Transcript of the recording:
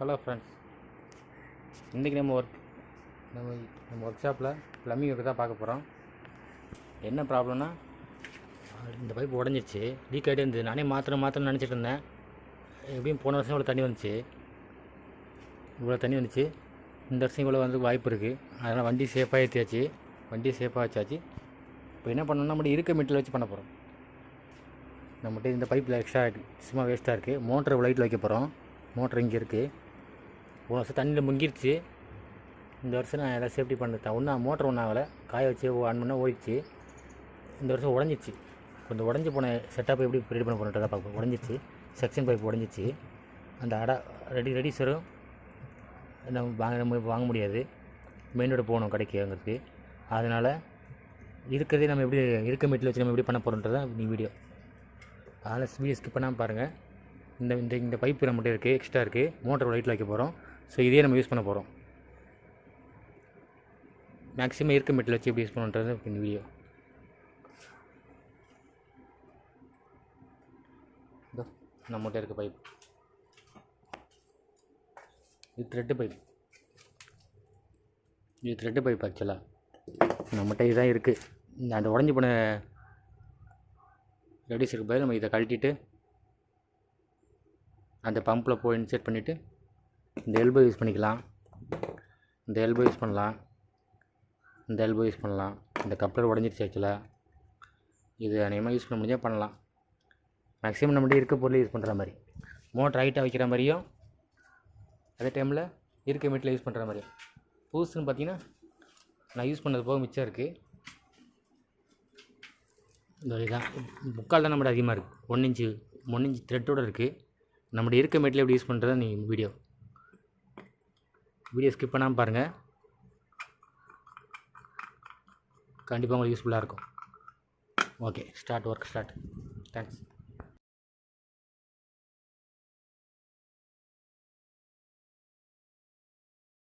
Hello friends இன்றைக்கி நம்ம work நம்ம நம்ம ஒர்க் ஷாப்பில் ப்ளம்பிங் ஒர்க் தான் பார்க்க போகிறோம் என்ன ப்ராப்ளம்னா இந்த பைப் உடஞ்சிச்சு லீக் ஆகிட்டே இருந்தது. நானே மாத்திரம் மாத்திரம் நினச்சிட்டு இருந்தேன். எப்படியும் போன வருஷம் இவ்வளோ தண்ணி வந்துச்சு. இவ்வளோ தண்ணி வந்துச்சு. இந்த வருஷம் இவ்வளோ வந்து வாய்ப்பு இருக்குது அதனால் வண்டி சேஃபாக ஏற்றியாச்சு வண்டி சேஃபாக வச்சாச்சு. இப்போ என்ன பண்ணணும்னா நம்ம இருக்க மீட்டில் வச்சு பண்ண போகிறோம் நம்மகிட்ட இந்த பைப்பில் எக்ஸ்ட்ரா சும்மா வேஸ்ட்டாக இருக்குது மோட்டர் லைட்டில் வைக்க போகிறோம் மோட்டர் இங்கே இருக்குது போன வருஷம் தண்ணியில் முங்கிருச்சு. இந்த வருஷம் நான் எல்லாம் சேஃப்டி பண்ணிட்டேன். ஒன்றும் மோட்டர் ஒன்றும் ஆகலை. காய வச்சு ஆன் பண்ணால் ஓடிச்சு இந்த வருஷம் உடஞ்சிச்சு. கொஞ்சம் உடஞ்சி போன செட்டப் எப்படி ரெடி பண்ண போகிறோன்றதை பார்ப்போம். உடஞ்சிச்சு. செக்ஷன் பைப் உடஞ்சிச்சு. அந்த அடா ரெடி ரெடி சரும் நம்ம வாங்க நம்ம வாங்க முடியாது. மெயின் ரோடு போகணும் கடைக்கு அங்கிறதுக்கு அதனால் இருக்கிறதே நம்ம எப்படி இருக்க மெட்டில் வச்சு நம்ம எப்படி பண்ண போகிறோன்றதான் நீ வீடியோ அதனால் வீடியோ ஸ்கிப் பண்ணாமல் பாருங்கள் இந்த இந்த இந்த பைப்பு நம்மகிட்ட இருக்குது எக்ஸ்ட்ரா இருக்குது மோட்டர் லைட்டில் வைக்க போகிறோம் ஸோ இதே நம்ம யூஸ் பண்ண போகிறோம் மேக்ஸிமம் இருக்க மெட்டில் வச்சு எப்படி யூஸ் பண்ணுன்றது இந்த வீடியோ நம்மகிட்ட இருக்க பைப் இது த்ரெட்டு பைப் இது த்ரெட்டு பைப் ஆக்சுவலாக நம்மகிட்ட இதுதான் இருக்குது இந்த அந்த உடஞ்சி போன ரெடியூஸ் இருக்க பதில் நம்ம இதை கழட்டிட்டு அந்த பம்பில் போய் இன்செர்ட் பண்ணிவிட்டு இந்த எல்போ யூஸ் பண்ணிக்கலாம். இந்த எல்போ யூஸ் பண்ணலாம். இந்த எல்போ யூஸ் பண்ணலாம். இந்த கப்ளர் உடஞ்சிருச்சு ஆக்சுவலாக இது அநேகமாக யூஸ் பண்ண முடிஞ்சால் பண்ணலாம். மேக்ஸிமம் நம்மகிட்ட இருக்க பொருள் யூஸ் பண்ணுற மாதிரி. மோட்டர் ஹைட்டாக வைக்கிற மாதிரியும் அதே டைமில் இருக்க மீட்டில் யூஸ் பண்ணுற மாதிரியும். புதுசுன்னு பார்த்தீங்கன்னா நான் யூஸ் பண்ணது போக மிச்சம் இருக்குது இந்த இதுதான் முக்கால் தான் நம்மகிட்ட அதிகமாக இருக்குது ஒன் இன்ச்சு ஒன் இன்ச்சு த்ரெட்டோடு இருக்குது நம்மகிட்ட இருக்க மீட்டில் எப்படி யூஸ் பண்ணுறதா நீ வீடியோ வீடியோ ஸ்கிப் பண்ணாமல் பாருங்கள் கண்டிப்பாக உங்களுக்கு யூஸ்ஃபுல்லாக இருக்கும். Okay start work start thanks